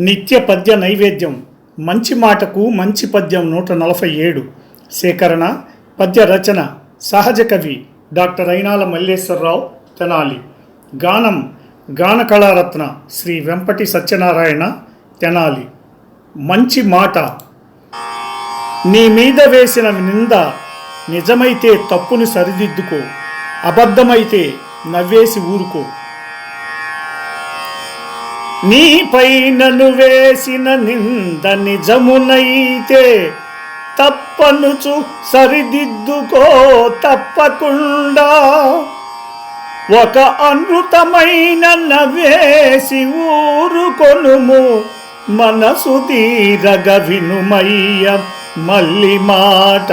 నిత్య పద్య నైవేద్యం. మంచి మాటకు మంచి పద్యం నూట నలభై ఏడు. సేకరణ పద్య రచన సహజ కవి డాక్టర్ అయినాల మల్లేశ్వరరావు తెనాలి. గానం గాన కళారత్న శ్రీ వెంపటి సత్యనారాయణ తెనాలి. మంచి మాట. నీ మీద వేసిన నింద నిజమైతే తప్పుని సరిదిద్దుకో. అబద్ధమైతే నవ్వేసి ఊరుకో. నీపైనను వేసిన నింద నిజమునైతే తప్పనుచు సరిదిద్దుకో తప్పకుండా. ఒక అనృతమైన నవ్వేసి ఊరుకొనుము మనసు తీరగ వినుమయ్య మల్లి మాట.